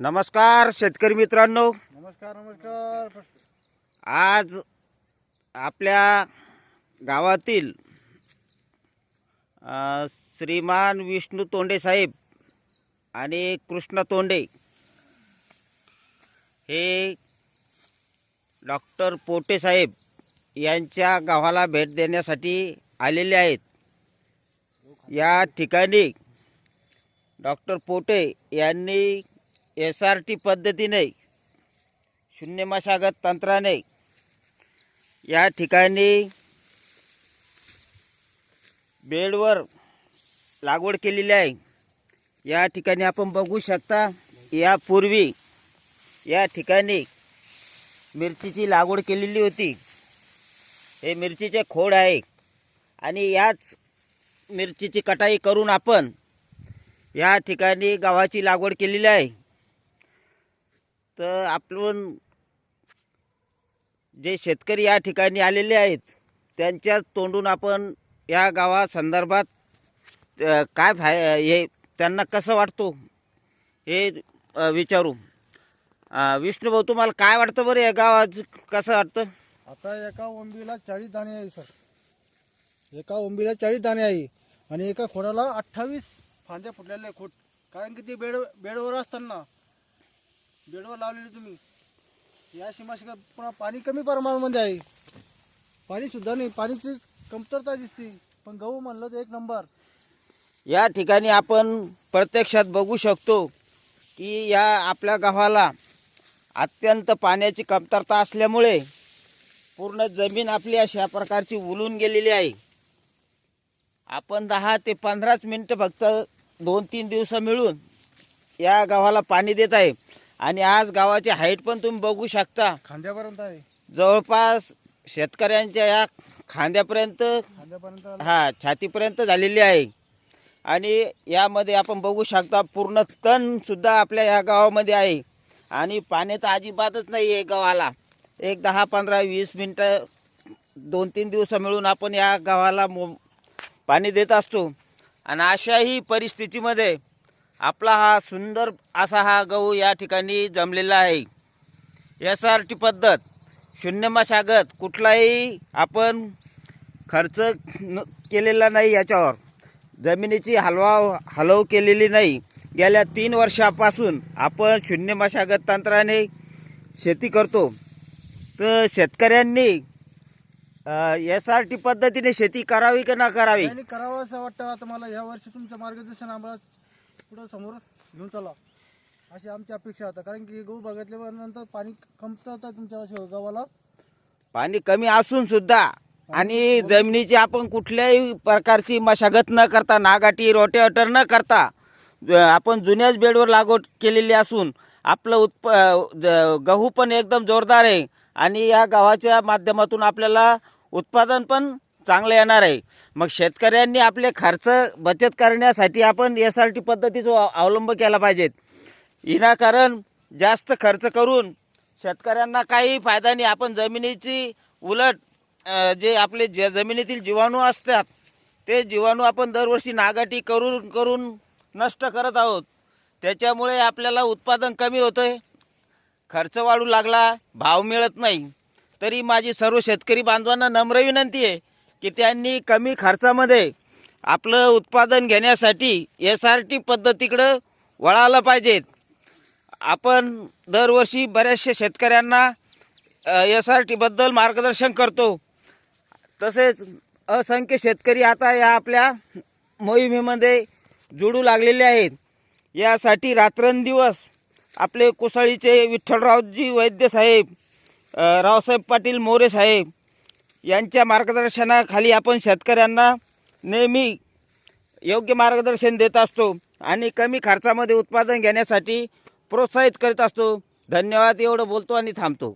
नमस्कार शेतकरी मित्रांनो. नमस्कार नमस्कार. आज आपल्या गावातील अ, श्रीमान विष्णू तोंडे साहेब आणि कृष्ण तोंडे हे डॉक्टर पोटे साहेब यांच्या गावाला भेट देण्यासाठी आलेले आहेत. या ठिकाणी डॉक्टर पोटे यांनी एस आर टी पद्धतीने शून्य मशागत तंत्राने या ठिकाणी बेडवर लागवड केलेली आहे. या ठिकाणी आपण बघू शकता यापूर्वी या ठिकाणी मिरचीची लागवड केलेली होती. हे मिरचीचे खोड आहे आणि याच मिरचीची कटाई करून आपण या ठिकाणी गव्हाची लागवड केलेली आहे. तर आपण जे शेतकरी या ठिकाणी आलेले आहेत त्यांच्या तोंडून आपण या गावासंदर्भात काय फाय हे त्यांना कसं वाटतो हे विचारू. विष्णू भाऊ तुम्हाला काय वाटतं बरं या गावात? कसं वाटतं? आता एका ओंबीला चाळीस दाणे आहे सर. एका ओंबीला चाळीस दाणे आहे आणि एका खोडाला अठ्ठावीस फांद्या फुटलेल्या आहे खोट कारण की ते बेड बेडवर असताना बेडवर लावलेली तुम्ही. या शिमाशिका पुन्हा पाणी कमी प्रमाणामध्ये आहे. पाणी सुद्धा नाही. पाणीची कमतरता दिसते. पण गहू म्हणलं तर एक नंबर. या ठिकाणी आपण प्रत्यक्षात बघू शकतो की या आपल्या गावाला अत्यंत पाण्याची कमतरता असल्यामुळे पूर्ण जमीन आपली अशा प्रकारची उलून गेलेली आहे. आपण दहा ते पंधराच मिनटं फक्त दोन तीन दिवस मिळून या गावाला पाणी देत आहे. आणि आज गावाची हाईट पण तुम्ही बघू शकता. खांद्यापर्यंत आहे. जवळपास शेतकऱ्यांच्या या खांद्यापर्यंत खांद्यापर्यंत हा छातीपर्यंत झालेली आहे. आणि यामध्ये आपण बघू शकता पूर्ण तण सुद्धा आपल्या या गावामध्ये आहे. आणि पाण्याचा अजिबातच नाही आहे गावाला. एक दहा पंधरा वीस मिनटं दोन तीन दिवस मिळून आपण या गावाला मो पाणी देत असतो. आणि अशाही परिस्थितीमध्ये आपला हा सुंदर असा हा गहू या ठिकाणी जमलेला आहे. एस आर टी पद्धत शून्य मशागत कुठलाही आपण खर्च न केलेला नाही याच्यावर. जमिनीची हलवा हलव केलेली नाही. गेल्या तीन वर्षापासून आपण शून्य मशागत तंत्राने शेती करतो. तर शेतकऱ्यांनी एस आर टी पद्धतीने शेती करावी की ना करावी? आणि करावं असं वाटतं. आता मला या वर्षी तुमचं मार्गदर्शन आम्हाला पुढं समोर घेऊन चला. अशी आमची अपेक्षा होता. कारण की गहू बघितल्यानंतर पाणी कमतरता तुमच्या वर्षी गावाला पाणी कमी असून सुद्धा आणि जमिनीची आपण कुठल्याही प्रकारची मशागत न करता नागाटी रोटेटर न करता आपण जुन्याच बेडवर लागवड केलेली असून आपलं उत्प गहू पण एकदम जोरदार आहे. आणि या गव्हाच्या माध्यमातून आपल्याला उत्पादन पण चांगलं येणार आहे. मग शेतकऱ्यांनी आपले खर्च बचत करण्यासाठी आपण एस आर टी पद्धतीचा अवलंब केला पाहिजेत. विनाकारण जास्त खर्च करून शेतकऱ्यांना काही फायदा नाही. आपण जमिनीची उलट जे आपले जे जमिनीतील जीवाणू असतात ते जीवाणू आपण दरवर्षी नागाटी करून करून नष्ट करत आहोत. त्याच्यामुळे आपल्याला उत्पादन कमी होतं आहे खर्च वाढू लागला भाव मिळत नाही. तरी माझी सर्व शेतकरी बांधवांना नम्र विनंती आहे की त्यांनी कमी खर्चामध्ये आपलं उत्पादन घेण्यासाठी एस आर टी पद्धतीकडं वळायला पाहिजेत. आपण दरवर्षी बऱ्याचशा शेतकऱ्यांना एस आर टीबद्दल मार्गदर्शन करतो. तसेच असंख्य शेतकरी आता या आपल्या मोहिमेमध्ये जोडू लागलेले आहेत. यासाठी रात्रंदिवस आपले कोसळीचे विठ्ठलरावजी वैद्य साहेब रावसाहेब पाटील मोरे साहेब यांच्या मार्गदर्शनाखाली आपण शेतकऱ्यांना नेहमी योग्य मार्गदर्शन देत असतो आणि कमी खर्चामध्ये उत्पादन घेण्यासाठी प्रोत्साहित करीत असतो. धन्यवाद एवढं बोलतो आणि थांबतो.